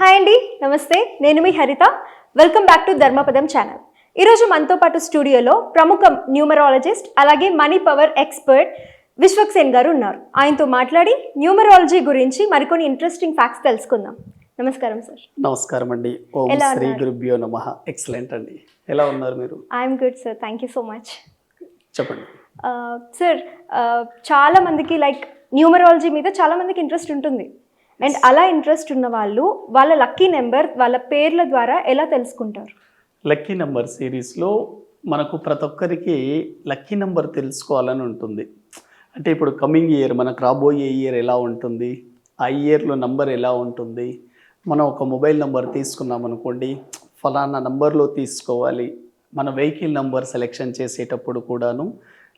Hi అండి నమస్తే. నేను మీ Haritha. Welcome back to Dharmapadam channel ఈరోజు మనతో పాటు స్టూడియోలో ప్రముఖ న్యూమరాలజిస్ట్ అలాగే మనీ పవర్ ఎక్స్పర్ట్ విశ్వక్సేన్ గారు ఉన్నారు. ఆయనతో మాట్లాడి న్యూమరాలజీ గురించి మరికొన్ని ఇంట్రెస్టింగ్ ఫ్యాక్ట్స్ తెలుసుకుందాం. నమస్కారం సార్. నమస్కారం అండి. ఓం ఎలా శ్రీ ఉన్నారు? గురుభ్యో నమ. ఎక్సలెంట్ అండి. ఎలా ఉన్నారు మీరు? I'm good sir thank you so much చెప్పండి. సార్ చాలా మందికి లైక్ న్యూమరాలజీ మీద చాలా మందికి ఇంట్రెస్ట్ ఉంటుంది. అండ్ అలా ఇంట్రెస్ట్ ఉన్న వాళ్ళు వాళ్ళ లక్కీ నెంబర్ వాళ్ళ పేర్ల ద్వారా ఎలా తెలుసుకుంటారు? లక్కీ నెంబర్ సిరీస్లో మనకు ప్రతి ఒక్కరికి లక్కీ నెంబర్ తెలుసుకోవాలని ఉంటుంది. అంటే ఇప్పుడు కమింగ్ ఇయర్ మనకు రాబోయే ఇయర్ ఎలా ఉంటుంది? ఆ ఇయర్లో నంబర్ ఎలా ఉంటుంది? మనం ఒక మొబైల్ నెంబర్ తీసుకున్నాం అనుకోండి ఫలానా నంబర్లో తీసుకోవాలి. మన వెహికల్ నంబర్ సెలెక్షన్ చేసేటప్పుడు కూడాను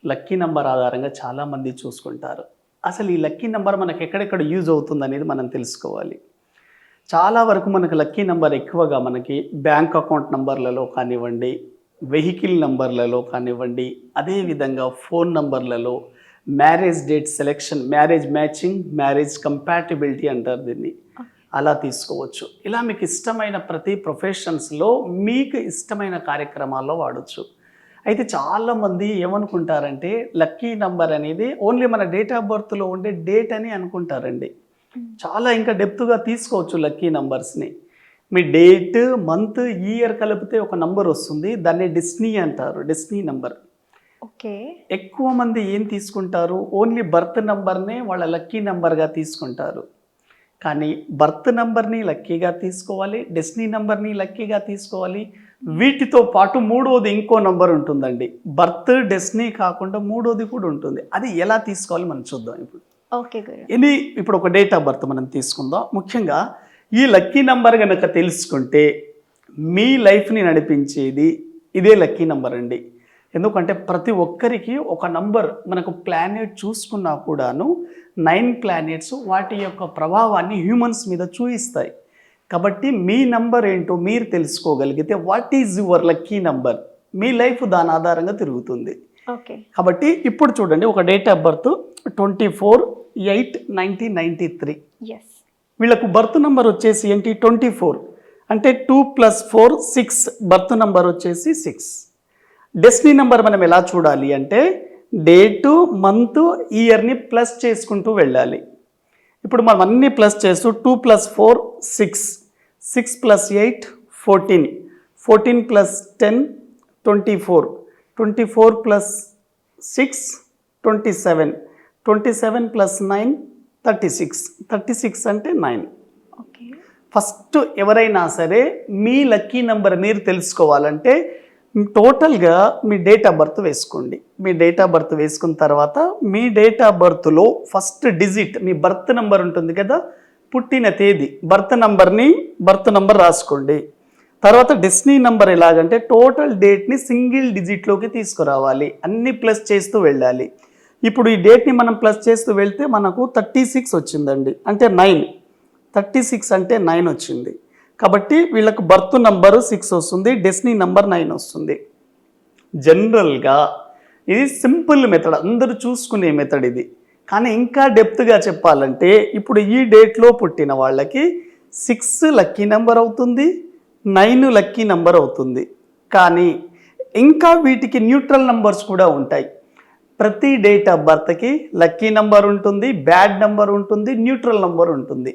లక్కీ నెంబర్ ఆధారంగా చాలామంది చూసుకుంటారు. అసలు ఈ లక్కీ నెంబర్ మనకు ఎక్కడెక్కడ యూజ్ అవుతుంది అనేది మనం తెలుసుకోవాలి. చాలా వరకు మనకు లక్కీ నెంబర్ ఎక్కువగా మనకి బ్యాంక్ అకౌంట్ నంబర్లలో కానివ్వండి వెహికల్ నంబర్లలో కానివ్వండి అదేవిధంగా phone నంబర్లలో marriage date selection marriage matching marriage compatibility అంటారు దీన్ని. అలా తీసుకోవచ్చు. ఇలా మీకు ఇష్టమైన ప్రతి ప్రొఫెషన్స్లో మీకు ఇష్టమైన కార్యక్రమాల్లో వాడచ్చు. అయితే చాలామంది ఏమనుకుంటారంటే లక్కీ నంబర్ అనేది ఓన్లీ మన డేట్ ఆఫ్ బర్త్లో ఉండే డేట్ అని అనుకుంటారండి. చాలా ఇంకా డెప్త్గా తీసుకోవచ్చు లక్కీ నంబర్స్ని. మీ డేట్ మంత్ ఇయర్ కలిపితే ఒక నంబర్ వస్తుంది. దాన్ని డెస్నీ అంటారు డెస్నీ నంబర్. ఓకే. ఎక్కువ మంది ఏం తీసుకుంటారు? ఓన్లీ బర్త్ నంబర్నే వాళ్ళ లక్కీ నంబర్గా తీసుకుంటారు. కానీ బర్త్ నంబర్ని లక్కీగా తీసుకోవాలి డెస్నీ నంబర్ని లక్కీగా తీసుకోవాలి. వీటితో పాటు మూడోది ఇంకో నంబర్ ఉంటుందండి. బర్త్ డెస్నీ కాకుండా మూడోది కూడా ఉంటుంది. అది ఎలా తీసుకోవాలి మనం చూద్దాం ఇప్పుడు. ఓకే ఇది ఇప్పుడు ఒక డేట్ ఆఫ్ బర్త్ మనం తీసుకుందాం. ముఖ్యంగా ఈ లక్కీ నంబర్ కనుక తెలుసుకుంటే మీ లైఫ్ని నడిపించేది ఇదే లక్కీ నంబర్ అండి. ఎందుకంటే ప్రతి ఒక్కరికి ఒక నంబర్ మనకు ప్లానెట్ చూసుకున్నా కూడాను నైన్ ప్లానెట్స్ వాటి యొక్క ప్రభావాన్ని హ్యూమన్స్ మీద చూపిస్తాయి కాబట్టి మీ నంబర్ ఏంటో మీరు తెలుసుకోగలిగితే what is your lucky number me life దాని ఆధారంగా తిరుగుతుంది. ఓకే. కాబట్టి ఇప్పుడు చూడండి ఒక date of birth twenty four eight nineteen ninety three వీళ్ళకు బర్త్ నెంబర్ వచ్చేసి ఏంటి? ట్వంటీ ఫోర్ అంటే two plus four six birth number వచ్చేసి సిక్స్ డెస్నీ నెంబర్ మనం ఎలా చూడాలి అంటే డేటు మంత్ ఇయర్ని ప్లస్ చేసుకుంటూ వెళ్ళాలి. ఇప్పుడు మనం అన్ని ప్లస్ చేస్తూ two plus four six six plus eight fourteen fourteen plus ten twenty four twenty four plus six twenty seven twenty seven plus nine thirty six thirty six అంటే nine okay first ఎవరైనా సరే మీ lucky number మీరు తెలుసుకోవాలంటే టోటల్గా మీ date of birth వేసుకోండి. మీ date of birth వేసుకున్న తర్వాత మీ డేట్ ఆఫ్ బర్త్లో ఫస్ట్ డిజిట్ మీ బర్త్ నెంబర్ ఉంటుంది కదా పుట్టిన తేదీ బర్త్ నెంబర్ని బర్త్ నెంబర్ రాసుకోండి. తర్వాత డెస్నీ నెంబర్ ఎలాగంటే టోటల్ డేట్ని సింగిల్ డిజిట్లోకి తీసుకురావాలి. అన్ని ప్లస్ చేస్తూ వెళ్ళాలి. ఇప్పుడు ఈ డేట్ని మనం ప్లస్ చేస్తూ వెళ్తే మనకు థర్టీ సిక్స్ వచ్చిందండి. అంటే నైన్. థర్టీ సిక్స్ అంటే నైన్ వచ్చింది. కాబట్టి వీళ్ళకు బర్త్ నంబర్ సిక్స్ వస్తుంది డెస్నీ నంబర్ నైన్ వస్తుంది. జనరల్గా ఇది సింపుల్ మెథడ్ అందరూ చూసుకునే మెథడ్ ఇది. కానీ ఇంకా డెప్త్గా చెప్పాలంటే ఇప్పుడు ఈ డేట్లో పుట్టిన వాళ్ళకి సిక్స్ లక్కీ నెంబర్ అవుతుంది నైన్ లక్కీ నెంబర్ అవుతుంది. కానీ ఇంకా వీటికి న్యూట్రల్ నంబర్స్ కూడా ఉంటాయి. ప్రతి డేట్ ఆఫ్ బర్త్కి లక్కీ నెంబర్ ఉంటుంది బ్యాడ్ నెంబర్ ఉంటుంది న్యూట్రల్ నెంబర్ ఉంటుంది.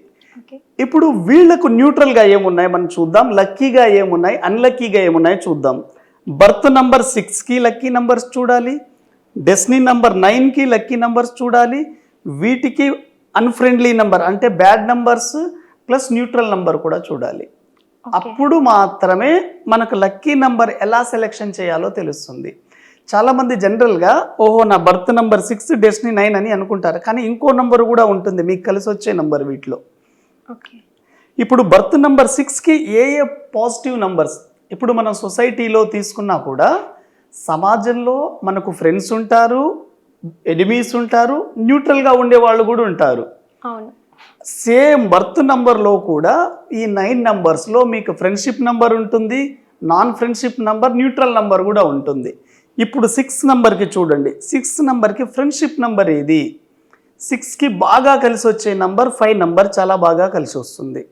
ఇప్పుడు వీళ్ళకు న్యూట్రల్గా ఏమున్నాయి? మనం చూద్దాం. లక్కీగా ఏమున్నాయి? అన్లక్కీగా ఏమున్నాయి? చూద్దాం. బర్త్ నంబర్ సిక్స్కి లక్కీ నంబర్స్ చూడాలి. డెస్నీ నంబర్ నైన్కి లక్కీ నంబర్స్ చూడాలి. వీటికి అన్ఫ్రెండ్లీ నంబర్ అంటే bad numbers plus neutral number కూడా చూడాలి. అప్పుడు మాత్రమే మనకు లక్కీ నంబర్ ఎలా సెలెక్షన్ చేయాలో తెలుస్తుంది. చాలామంది జనరల్గా ఓహో నా birth number six destiny nine అని అనుకుంటారు. కానీ ఇంకో నంబర్ కూడా ఉంటుంది. మీకు కలిసి వచ్చే నంబర్ వీటిలో. ఇప్పుడు బర్త్ నంబర్ సిక్స్కి ఏ ఏ పాజిటివ్ నంబర్స్? ఇప్పుడు మనం సొసైటీలో తీసుకున్నా కూడా సమాజంలో మనకు ఫ్రెండ్స్ ఉంటారు ఎనిమీస్ ఉంటారు న్యూట్రల్గా ఉండే వాళ్ళు కూడా ఉంటారు. సేమ్ బర్త్ నంబర్లో కూడా ఈ నైన్ నంబర్స్లో మీకు ఫ్రెండ్షిప్ నంబర్ ఉంటుంది non friendship number neutral number కూడా ఉంటుంది. ఇప్పుడు సిక్స్ నంబర్కి చూడండి. సిక్స్ నంబర్కి ఫ్రెండ్షిప్ నంబర్ ఏది? సిక్స్కి బాగా కలిసి వచ్చే నంబర్ ఫైవ్ నంబర్ చాలా బాగా కలిసి వస్తుంది.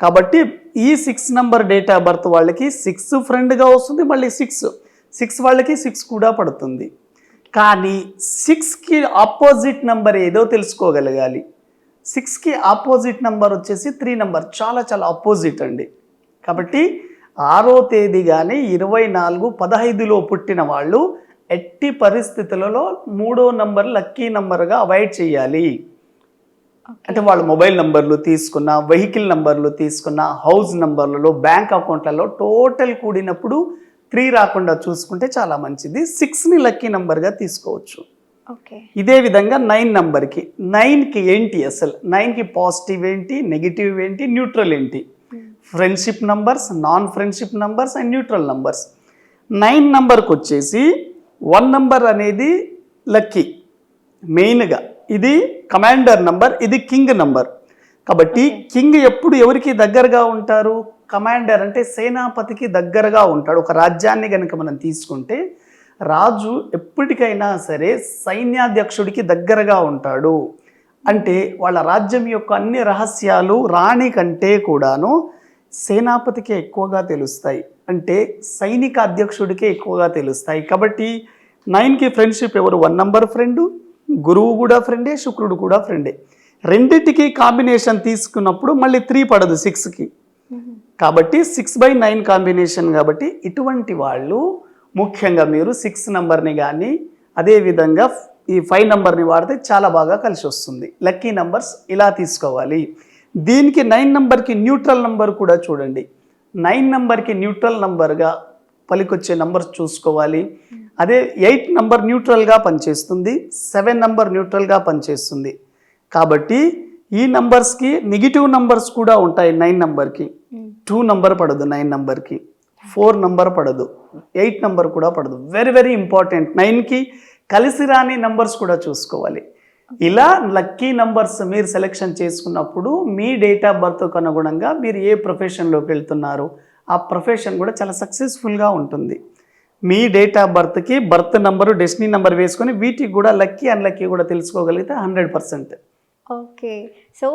కాబట్టి ఈ six number date of birth వాళ్ళకి సిక్స్ ఫ్రెండ్గా వస్తుంది మళ్ళీ సిక్స్. సిక్స్ వాళ్ళకి సిక్స్ కూడా పడుతుంది. కానీ సిక్స్కి ఆపోజిట్ నంబర్ ఏదో తెలుసుకోగలగాలి. సిక్స్కి ఆపోజిట్ నంబర్ వచ్చేసి త్రీ నంబర్ చాలా చాలా ఆపోజిట్ అండి. కాబట్టి ఆరో తేదీ కానీ ఇరవై నాలుగు పదహైదులో పుట్టిన వాళ్ళు ఎట్టి పరిస్థితులలో మూడో నంబర్ లక్కీ నంబర్గా అవాయిడ్ చేయాలి. అంటే వాళ్ళ మొబైల్ నంబర్లు తీసుకున్న వెహికల్ నంబర్లు తీసుకున్న హౌస్ నంబర్లలో బ్యాంక్ అకౌంట్లలో టోటల్ కూడినప్పుడు త్రీ రాకుండా చూసుకుంటే చాలా మంచిది. సిక్స్ని లక్కీ నంబర్గా తీసుకోవచ్చు. ఓకే. ఇదే విధంగా నైన్ నంబర్కి నైన్కి ఏంటి అసలు? నైన్కి పాజిటివ్ ఏంటి నెగిటివ్ ఏంటి న్యూట్రల్ ఏంటి? Friendship numbers non friendship numbers and neutral numbers. Nine నంబర్కి వచ్చేసి వన్ నంబర్ అనేది లక్కీ మెయిన్గా. ఇది కమాండర్ నంబర్ ఇది కింగ్ నంబర్. కాబట్టి కింగ్ ఎప్పుడు ఎవరికి దగ్గరగా ఉంటారు? కమాండర్ అంటే సేనాపతికి దగ్గరగా ఉంటాడు. ఒక రాజ్యాన్ని కనుక మనం తీసుకుంటే రాజు ఎప్పటికైనా సరే సైన్యాధ్యక్షుడికి దగ్గరగా ఉంటాడు. అంటే వాళ్ళ రాజ్యం యొక్క అన్ని రహస్యాలు రాణి కంటే కూడాను సేనాపతికే ఎక్కువగా తెలుస్తాయి. అంటే సైనిక అధ్యక్షుడికే ఎక్కువగా తెలుస్తాయి. కాబట్టి నైన్కి ఫ్రెండ్షిప్ ఎవరు? వన్ నంబర్ ఫ్రెండ్ గురువు కూడా ఫ్రెండే శుక్రుడు కూడా ఫ్రెండే. రెండింటికి కాంబినేషన్ తీసుకున్నప్పుడు మళ్ళీ త్రీ పడదు సిక్స్కి. కాబట్టి సిక్స్ బై నైన్ కాంబినేషన్ కాబట్టి ఇటువంటి వాళ్ళు ముఖ్యంగా మీరు సిక్స్ నెంబర్ని కానీ అదేవిధంగా ఈ ఫైవ్ నెంబర్ని వాడితే చాలా బాగా కలిసి వస్తుంది లక్కీ నెంబర్స్ ఇలా తీసుకోవాలి. దీనికి నైన్ నెంబర్కి న్యూట్రల్ నెంబర్ కూడా చూడండి. నైన్ నెంబర్కి న్యూట్రల్ నెంబర్గా పలికొచ్చే నంబర్స్ చూసుకోవాలి. అదే ఎయిట్ నంబర్ న్యూట్రల్గా పనిచేస్తుంది సెవెన్ నంబర్ న్యూట్రల్గా పనిచేస్తుంది. కాబట్టి ఈ నంబర్స్కి నెగిటివ్ నంబర్స్ కూడా ఉంటాయి నైన్ నంబర్కి. టూ నంబర్ పడదు నైన్ నంబర్కి. ఫోర్ నంబర్ పడదు. ఎయిట్ నంబర్ కూడా పడదు. Very very important. నైన్కి కలిసి రాని నంబర్స్ కూడా చూసుకోవాలి. ఇలా లక్కీ నంబర్స్ మీరు సెలెక్షన్ చేసుకున్నప్పుడు మీ డేట్ ఆఫ్ బర్త్కు అనుగుణంగా మీరు ఏ ప్రొఫెషన్లోకి వెళ్తున్నారు ఆ ప్రొఫెషన్ కూడా చాలా సక్సెస్ఫుల్గా ఉంటుంది. మీ డేట్ ఆఫ్ బర్త్కి బర్త్ నంబరు డెస్టినీ నెంబర్ వేసుకొని వీటికి కూడా లక్కీ అన్లక్కీ కూడా తెలుసుకోగలిగితే hundred percent. Okay. So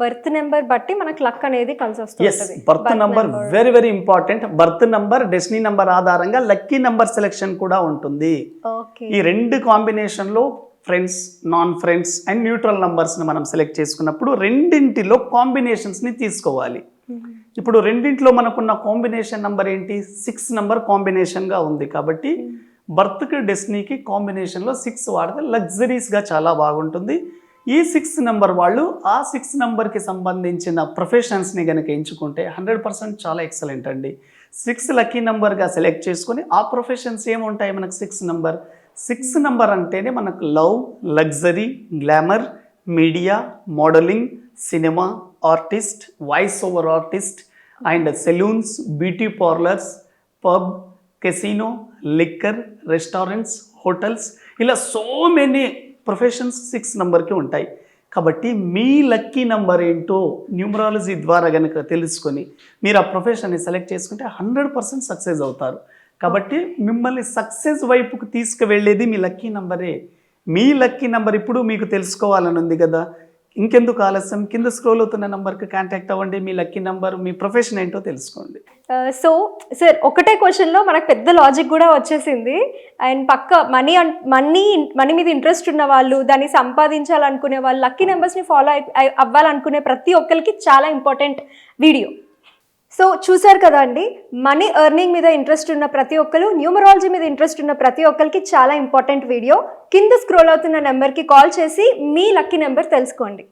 birth number బట్టి మనకు లక్ అనేది కలిసి వస్తుంది birth number very very important birth number destiny number ఆధారంగా లక్కీ నంబర్ సెలెక్షన్ కూడా ఉంటుంది. ఈ రెండు కాంబినేషన్లో friends non friends and neutral నంబర్స్ని మనం సెలెక్ట్ చేసుకున్నప్పుడు రెండింటిలో కాంబినేషన్స్ని తీసుకోవాలి. ఇప్పుడు రెండింటిలో మనకున్న కాంబినేషన్ నంబర్ ఏంటి? సిక్స్ నంబర్ కాంబినేషన్గా ఉంది కాబట్టి బర్త్కి డెస్టినీకి కాంబినేషన్లో సిక్స్ వాడితే లగ్జరీస్గా చాలా బాగుంటుంది. ఈ సిక్స్ నెంబర్ వాళ్ళు ఆ సిక్స్ నెంబర్కి సంబంధించిన ప్రొఫెషన్స్ని కనుక ఎంచుకుంటే హండ్రెడ్ పర్సెంట్ చాలా ఎక్సలెంట్ అండి. సిక్స్ లక్కీ నెంబర్గా సెలెక్ట్ చేసుకొని ఆ ప్రొఫెషన్స్ ఏముంటాయి? మనకు సిక్స్ నెంబర్ సిక్స్ నెంబర్ అంటేనే మనకు love luxury glamour media modelling cinema artist voice over artist and salons beauty parlours pub casino liquor restaurants hotels ఇలా సో మెనీ ప్రొఫెషన్స్ సిక్స్ నెంబర్కి ఉంటాయి. కాబట్టి మీ లక్కీ నెంబర్ ఏంటో న్యూమరాలజీ ద్వారా కనుక తెలుసుకొని మీరు ఆ ప్రొఫెషన్ని సెలెక్ట్ చేసుకుంటే హండ్రెడ్ పర్సెంట్ సక్సెస్ అవుతారు. కాబట్టి మిమ్మల్ని సక్సెస్ వైపుకు తీసుకువెళ్ళేది మీ లక్కీ నంబరే. మీ లక్కీ నంబర్ ఇప్పుడు మీకు తెలుసుకోవాలని ఉంది కదా. ఇంకెందుకు ఆలస్యం? కింద స్క్రోల్ అవుతున్న నంబర్కి కాంటాక్ట్ అవ్వండి. మీ లక్కీ నంబర్ మీ ప్రొఫెషన్ ఏంటో తెలుసుకోండి. సో సార్ ఒకటే క్వశ్చన్లో మనకు పెద్ద లాజిక్ కూడా వచ్చేసింది. అండ్ పక్క మనీ మనీ మనీ మీద ఇంట్రెస్ట్ ఉన్న వాళ్ళు దాన్ని సంపాదించాలనుకునే వాళ్ళు లక్కీ నెంబర్స్ని ఫాలో అవ్వాలనుకునే ప్రతి ఒక్కరికి చాలా ఇంపార్టెంట్ వీడియో. సో చూశారు కదా అండి మనీ ఎర్నింగ్ మీద ఇంట్రెస్ట్ ఉన్న ప్రతి ఒక్కరు న్యూమరాలజీ మీద ఇంట్రెస్ట్ ఉన్న ప్రతి ఒక్కరికి చాలా ఇంపార్టెంట్ వీడియో కింద స్క్రోల్ అవుతున్న నెంబర్కి కాల్ చేసి మీ లక్కీ నెంబర్ తెలుసుకోండి.